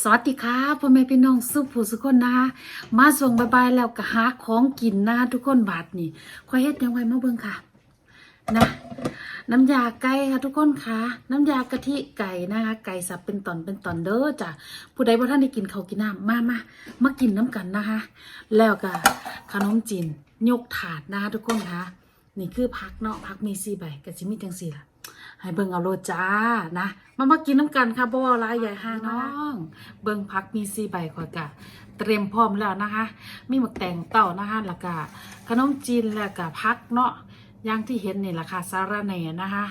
สวัสดีค่ะพ่อแม่พี่น้องสุผู้สุกคนนะคะมาส่งบายบายแล้วก็หาของกินนะทุกคนบาทนี่ขอยเฮ็ดยังไว้มาเบิ่งค่ะนะน้ำยาไก่ค่ะทุกคนค่ะ น้ำยากะทิไก่นะคะไก่สับเป็นตอนเป็นตอนเด้อจ้ะผู้ใดบ่ท่านได้กินเขากินน้ำมามามากินน้ำกันนะคะ แล้วก็ขนมจีนยกถาดนะคะทุกคนค่ะนี่คือพักเนาะพักมีสี่ใบกับจิมีจังสี่ล่ะ ให้เบิ่งเอาโลดจ้านะมามากินน้ำกันค่ะบ่ว่าหลายใหญ่ห้างน้อง เบิ่งพักมีสี่ใบขอยกะ เตรียมพร้อมแล้วนะคะ มีหมึกแตงเต่านะคะแล้วก็ขนมจีนแล้วก็พักเนาะอย่างที่เห็นนี่แหละค่ะสาระแหน่นะคะ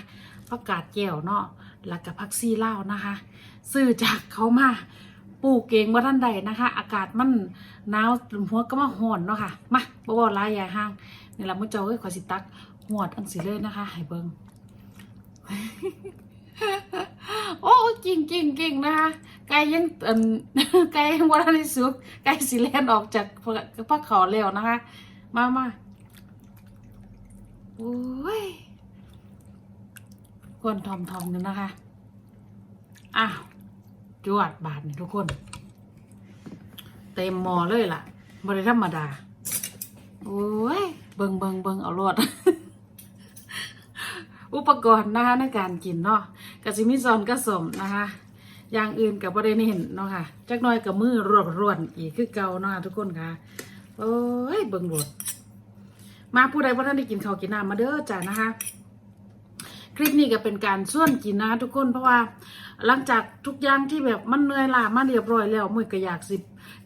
ผักกาดแก้วเนาะแล้วก็ผักซีเล่าวนะคะซื้อจากเขามาปลูกเองว่าท่านใดนะคะ อากาศมันหนาวหัวก็มาห่อนเนาะค่ะมาบ่ว่าหลายใหญ่ห้างนี่ละมื้อเจ้าเอ้ยขอยสิตักหวดอังสิเลยนะคะให้เบิ่ง โอ้จริงจริงจริงนะคะไก่ยังเอ่มไก่ยังวันที่สุกไก่สีแลนออกจากพักเขาแล้วนะคะ มามาโอ้ยกวนทอมทอมนึงนะคะ อ้าวจวดบาทนี่ทุกคน เต็มมอเลยล่ะบริธรรมดา โอ้ย เบิงเบิงเบิงเอารวด อุปกรณ์นะคะในการกินเนาะกะสิมีซอนกระสมนะคะ อย่างอื่นกับ่ได้เห็นเนาะค่ะ จักน้อยกับมือรวบรวนอีกคือเก่าเนาะคะทุกคนค่ะ โอ้ยเบิ่งโหลดมาผู้ใดว่าท่านได้กินข้าวกินน้ำมาเด้อจ้านะคะ คลิปนี้ก็เป็นการส่วนกินนะทุกคนเพราะว่า หลังจากทุกอย่างที่แบบมันเหนื่อยล้ามาเรียบร้อยแล้วมือก็อยากสิ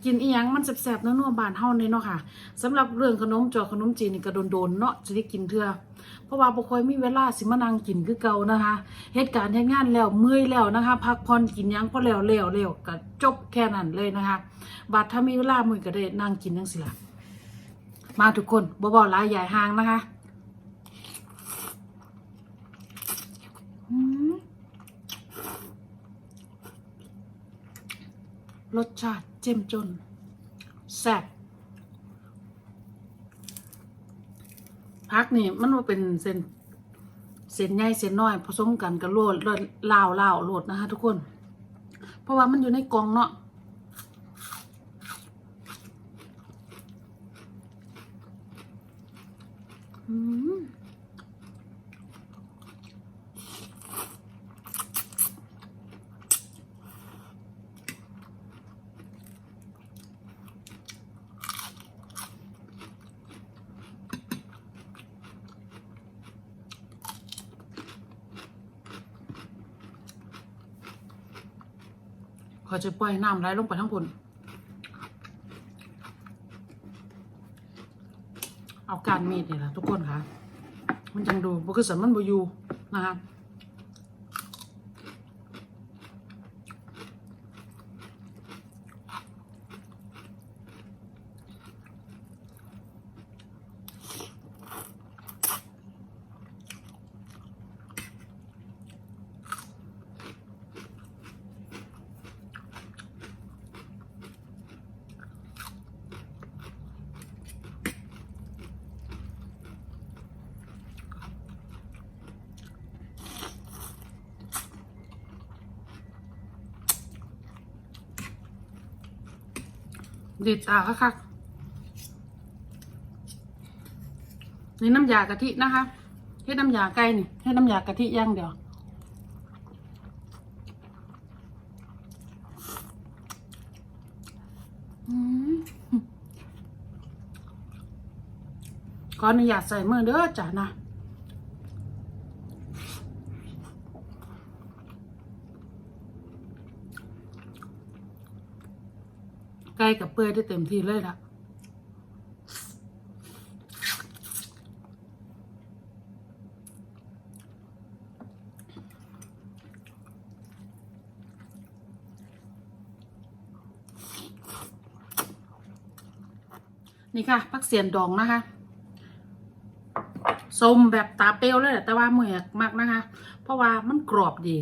กินอีหยังมันแซ่บๆนัวๆบานเฮาเนี่ยเนาะค่ะสำหรับเรื่องขนมจอขนมจีนนี่ก็โดนๆเนาะจะได้กินเทื่อเพราะว่าบ่ค่อยมีเวลาสิมานั่งกินคือเก่านะคะเหตุการณ์เฮ็ดงานแล้วเมื่อยแล้วนะคะ พักผ่อนกินยังพอแล้วแล้วแล้วก็จบแค่นั้นเลยนะคะบัดถ้ามีเวลามื้อก็ได้นั่งกินจังซี่ล่ะมาทุกคนบ่บ่หลายใหญ่ห่างนะคะ รสชาติเจ้มจน แซ่บพักนี่มันว่าเป็นเส้นเส้นใหญ่เส้นน้อยผสมกันกับโลดเลดลาวลาวโลดนะคะทุกคน เพราะว่ามันอยู่ในกองเนาะอืม ขอจะปล่อยน้ำไหลลงไปทั้งบนเอาการมีดนี่แหละทุกคนค่ะ มันจังดูบ่คือสันมันบอยู่นะคะ ดีดตาค่ะนี่น้ำยากะทินะคะให้น้ำยาไก่นี่ให้น้ำยากะทิย่างเดียวขออนุญาตใส่มือเด้อจ้ะนะ ไก่กับเปื่อยได้เต็มที่เลยละนี่ค่ะพักเสียนดองนะคะส้มแบบตาเปรี้ยวเลยแหละแต่ว่าเหมือกมากนะคะ เพราะว่ามันกรอบดี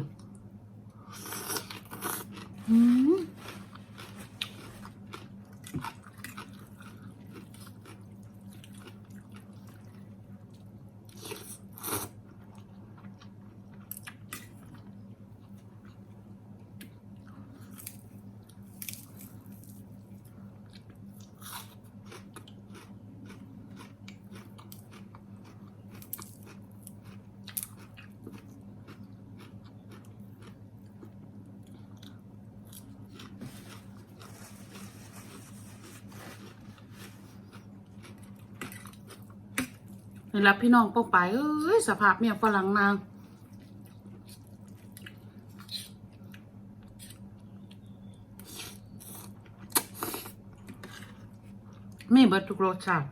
อืม นี่ละพี่น้องป้องไปเอ้ยสภาพเมียฝรั่งนางมีเบิดทุกรสชาติ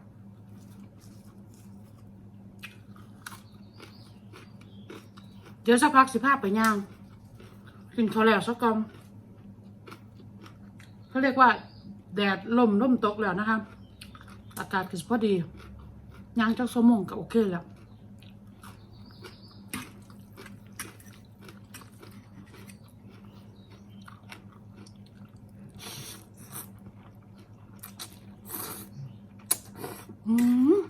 เดี๋ยวสักพักสิภาพไปย่างกินข้าวแล้วสักกอมเขาเรียกว่า แดดลมร่มตกแล้วนะคะ อากาศก็พอดี ย่างจักสมองก็โอเคแล้วอืม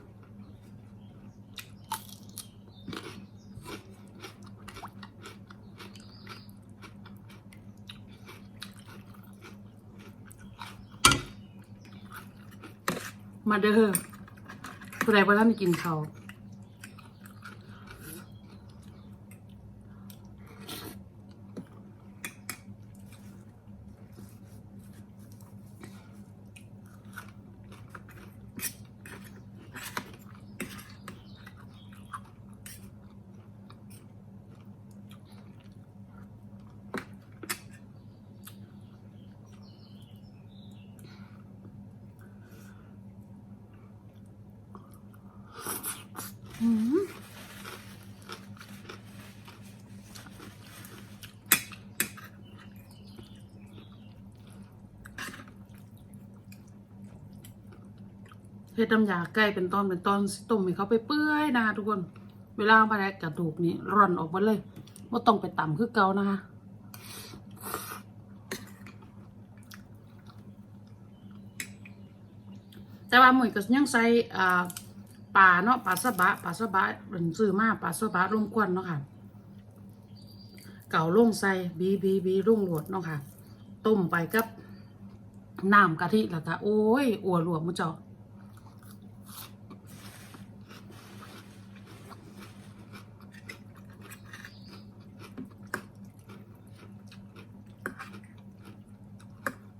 มาเด้อ ผู้ใดบ่ท่านกินเขาว ดน้ำยาไก่เป็นตอนเป็นตอนต้มให้เขาไปเปื่อยนะคะทุกคน เวลาเอาไปแล้วกระดูกนี่ร่อนออกหมาเลยไม่ต้องไปต่ำคือเก่านะคะแต่ว่าหมือก็ยังใส่ปลาเนาะปลาสบะปลาสบะเป็นซื้อมาปลาสบะร่มควันเนาะค่ะ เก่าลงใส่บีบีบีรุ่งโหลดเนาะค่ะ ต้มไปกับน้ำกะทิแล้วก็โอ้ยอัวหลวมมุเจ้า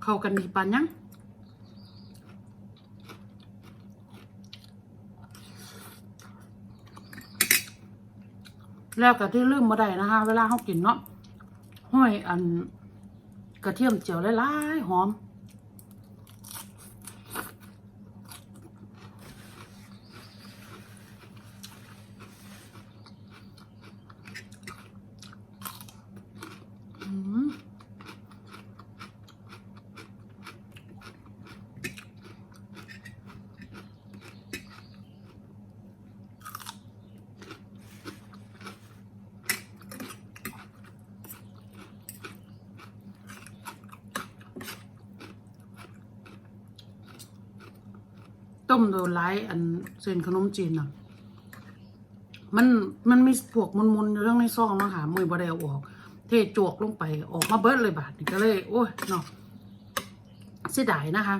เข้ากันดีปานยังแล้วก็ที่ลืมมาได้นะคะ เวลาเขากินเนาะห้อยอันกระเทียมเจียวหลายๆหอม อืม ต้มโดนไลอันเส้นขนมจีนอะ มันมันมีพวกมุนๆอยู่เรื่องในซองเนาะค่ะมือบ่ได้ออก เทจวกลงไปออกมาเบิดเลยบาทนี่ก็เลย โอ้ยเนาะเสียดายนะคะ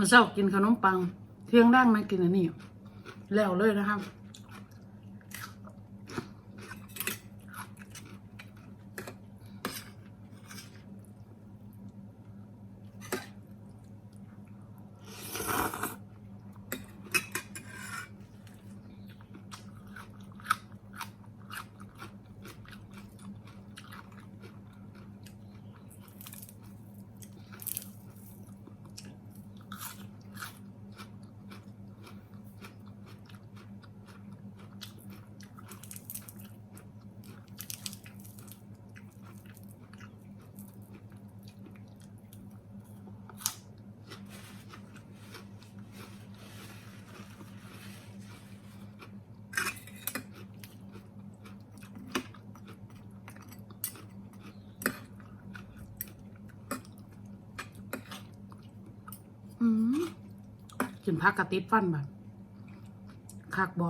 มื่อเช้ากินขนมปัง เที่ยงร่างมากินอันนี้ แล้วเลยนะครับ อืม กินพักกระติดฟันแบบคักบ่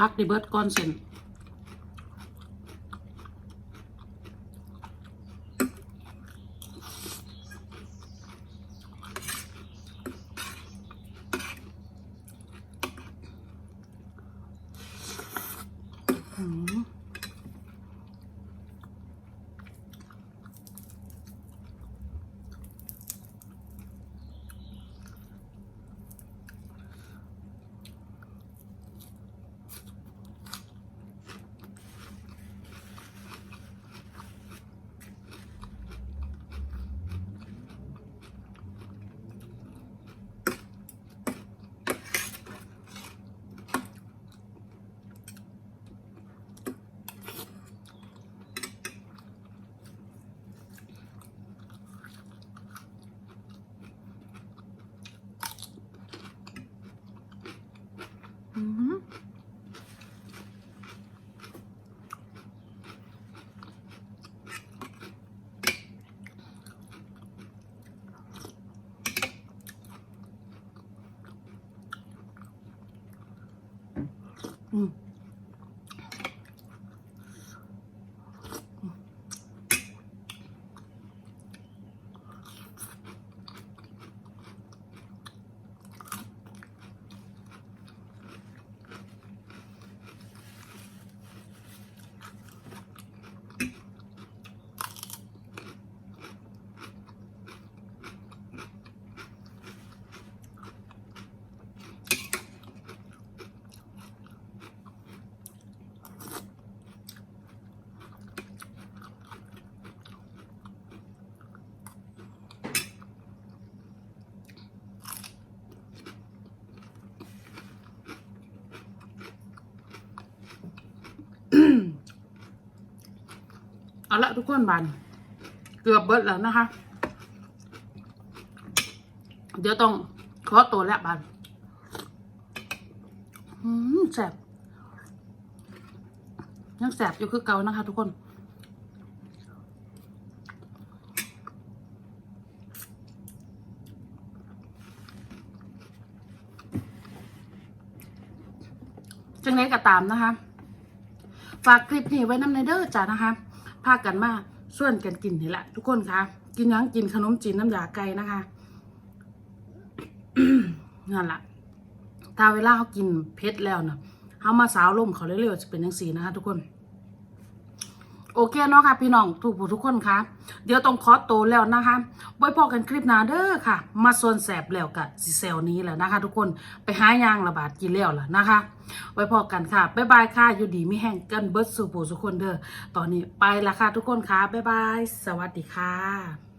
พักดิเบิร์ดก้อนเซน เอาละทุกคนบานเกือบเบิดแล้วนะคะ เดี๋ยวต้องขอตัวแล้วบานอืมแสบยังแสบอยู่คือเก่านะคะ ทุกคนจังไรก็ตามนะคะ ฝากคลิปนี้ไว้น้ำในเด้อจ้านะคะ พากันมาส่วนกันกินเห่แหละทุกคนคะกินยังกินขนมจีนน้ำยาไก่นะคะนั่นละถ้าเวลาเขากินเพชรแล้วเนาะเขามาสาวลมเขาเรื่อยๆจะเป็นยังสีนะคะทุกคน โอเคเนาะค่ะ พี่น้องทุกผู้ทุกคนคะเดี๋ยวต้องขอโตแล้วนะคะไว้พอกันคลิปหน้าเด้อค่ะ มาส่วนแสบแล้วกับซีเซลนี้แหละนะคะ ทุกคนไปหายางระบาดกินแล้วล่ะนะคะ ไว้พอกันค่ะบ๊ายบายค่ะอยู่ดีไม่แห้งกันเบิร์ดสู่ผู้ทุกคนเด้อตอนนี้ไปละค่ะทุกคนค่ะบ๊ายบาย สวัสดีค่ะ